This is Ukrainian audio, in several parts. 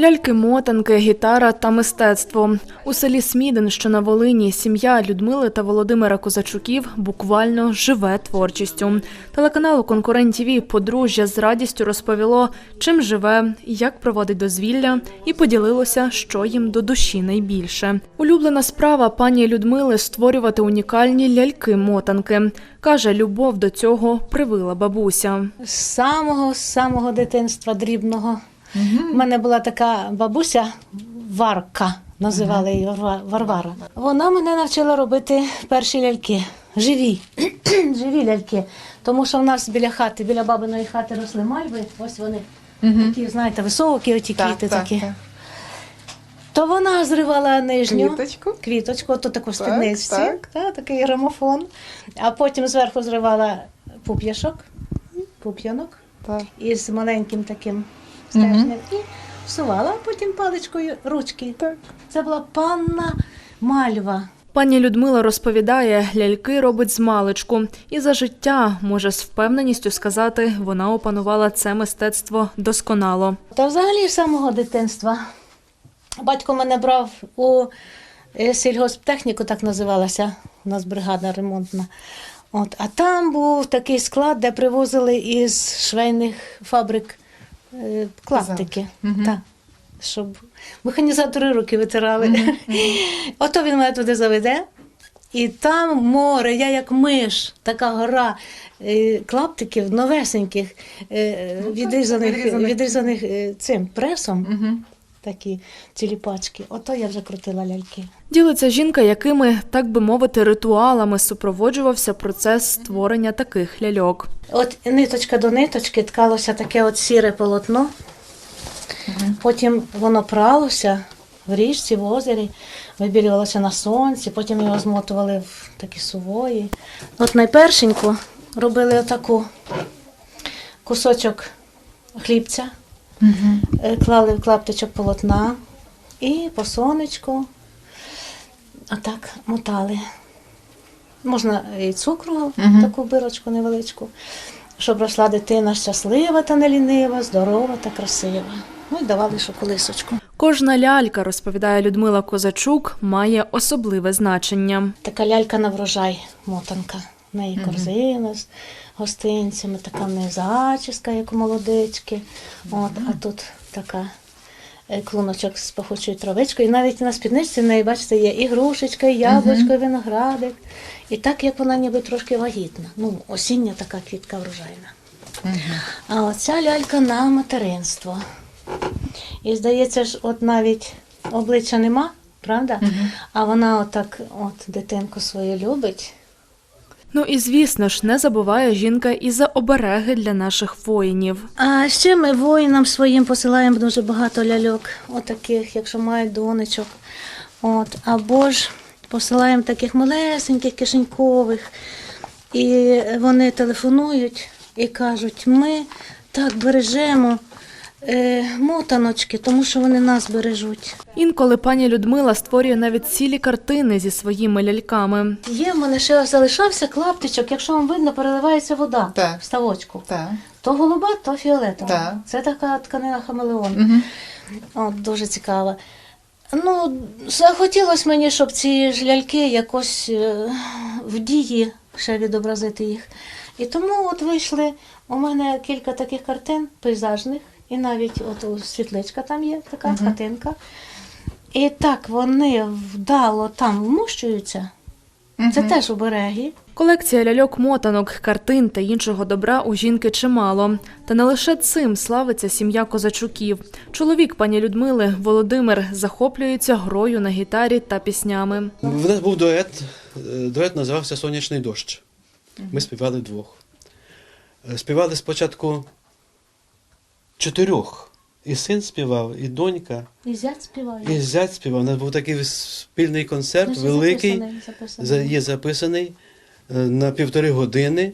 Ляльки, мотанки, гітара та мистецтво. У селі Смідин, що на Волині, сім'я Людмили та Володимира Козачуків буквально живе творчістю. Телеканалу Конкурент ТВ подружжя з радістю розповіло, чим живе, як проводить дозвілля, і поділилося, що їм до душі найбільше. Улюблена справа пані Людмили створювати унікальні ляльки-мотанки. Каже, любов до цього привила бабуся. З самого самого дитинства дрібного. У мене була така бабуся Варка, називали її Варвара. Вона мене навчила робити перші ляльки. Живі, живі ляльки. Тому що в нас біля хати, біля бабиної хати росли мальви. Ось вони такі, знаєте, високі, оті квіти такі. То вона зривала нижню Квіточку. квіточку, то таку в Так, так. Та, такий грамофон. А потім зверху зривала пуп'яшок, пуп'янок Так. із маленьким таким стержнем і всувала, а потім паличкою ручки. Так. Це була панна мальва. Пані Людмила розповідає, ляльки робить з маличку, і за життя може з впевненістю сказати, вона опанувала це мистецтво досконало. Та взагалі з самого дитинства. Батько мене брав у е, сільгосптехніку, так називалася, у нас бригада ремонтна. От, а там був такий склад, де привозили із швейних фабрик е, клаптики. Так, щоб механізатори руки витирали. Ото він мене туди заведе. І там море, я як миш, така гора е, клаптиків новесеньких, е, відрізаних, відрізаних. цим пресом. цим пресом. Такі цілі пачки. Ото я вже крутила ляльки. Ділиться жінка, якими, так би мовити, ритуалами супроводжувався процес створення таких ляльок. От ниточка до ниточки ткалося таке от сіре полотно. Потім воно пралося в річці, в озері, вибілювалося на сонці, потім його змотували в такі сувої. От найпершеньку робили отаку кусочок хлібця, е, клали в клаптичок полотна і по сонечку отак мотали. Можна і цукру, таку бирочку невеличку, щоб росла дитина щаслива та не лінива, здорова та красива. Ну і давали ще колисочку. Кожна лялька, розповідає Людмила Козачук, має особливе значення. Така лялька на врожай, мотанка. В неї корзина з гостинцями, така в неї зачіска, як у молодички. От, а тут така е, клуночок з пахучою травичкою. І навіть на спідничці в неї, бачите, є і грушечка, і яблучко, і виноградик. І так, як вона ніби трошки вагітна. Ну, осіння така квітка врожайна. А оця лялька на материнство. І здається ж, от навіть обличчя нема, правда? А вона отак, от дитинку свою любить. Ну і звісно ж, не забуває жінка і за обереги для наших воїнів. А ще ми воїнам своїм посилаємо дуже багато ляльок, отаких, якщо мають донечок. От, або ж посилаємо таких малесеньких, кишенькових. І вони телефонують і кажуть, ми так бережемо мотаночки, тому що вони нас бережуть. Інколи пані Людмила створює навіть цілі картини зі своїми ляльками. Є в мене ще залишався клаптичок, якщо вам видно, переливається вода Так. в ставочку. Так. То голуба, то фіолетова. Так. Це така тканина хамелеон. От, дуже цікава. Ну, захотілося мені, щоб ці ж ляльки якось е, в дії ще відобразити їх. І тому от вийшли у мене кілька таких картин пейзажних, і навіть от світличка там є така хатинка. І так вони вдало там вмощуються. Це теж обереги. Колекція ляльок, мотанок, картин та іншого добра у жінки чимало. Та не лише цим славиться сім'я козачуків. Чоловік пані Людмили Володимир захоплюється грою на гітарі та піснями. В нас був дует. Дует називався Сонячний дощ. Ми співали вдвох. Співали спочатку чотирьох. І син співав, і донька, І зять співає. і зять співав. У нас був такий спільний концерт, Значить, великий, записаний, записаний. є записаний е, на півтори години.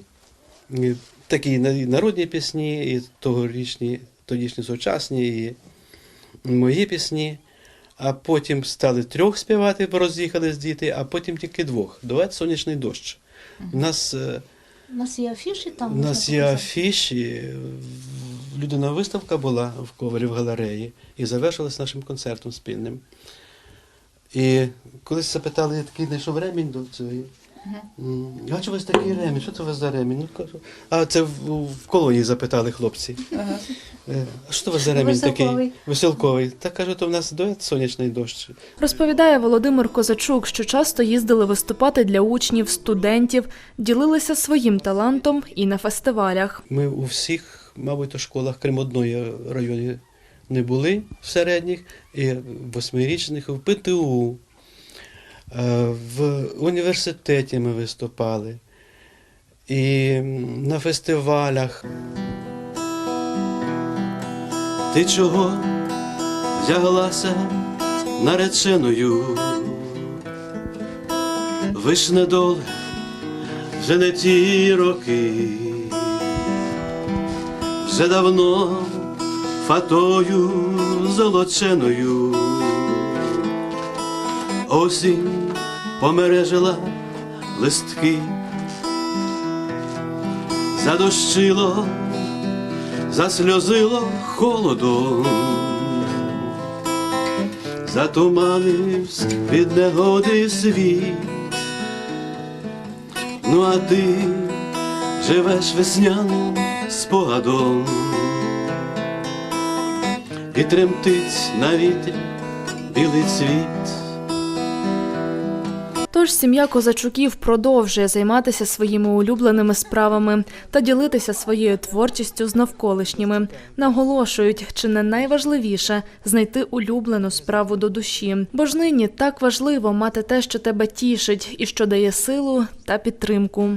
Такі і народні пісні, і тогорічні, тодішні сучасні, і мої пісні. А потім стали трьох співати, бо роз'їхались діти, а потім тільки двох. Дует сонячний дощ. У нас, е, У нас є афіші там. у нас є афіші, людина виставка була в Ковалі в галереї і завершилась нашим концертом спільним. І колись запитали, я такий знайшов ремінь до цієї. М, А що у вас такий ремінь? Що це у вас за ремінь? Ну, кажу, а це в, в колонії запитали хлопці. Е, А що це у вас за ремінь такий? Веселковий. Веселковий. Та кажу, то в нас дует сонячний дощ. Розповідає Володимир Козачук, що часто їздили виступати для учнів, студентів, ділилися своїм талантом і на фестивалях. Ми у всіх, мабуть, то школах, крім одної районі, не були в середніх, і восьмирічних в ПТУ. Е, В університеті ми виступали. І на фестивалях. Ти чого вдяглася нареченою? Вишне доле вже не ті роки вже давно фатою золоченою. Осінь помережила листки, задощило, засльозило холодом, затуманився від негоди світ. Ну а ти живеш весняним спогадом і тремтить на вітрі білий цвіт. Тож сім'я Козачуків продовжує займатися своїми улюбленими справами та ділитися своєю творчістю з навколишніми. Наголошують, чи не найважливіше знайти улюблену справу до душі, бо ж нині так важливо мати те, що тебе тішить і що дає силу та підтримку.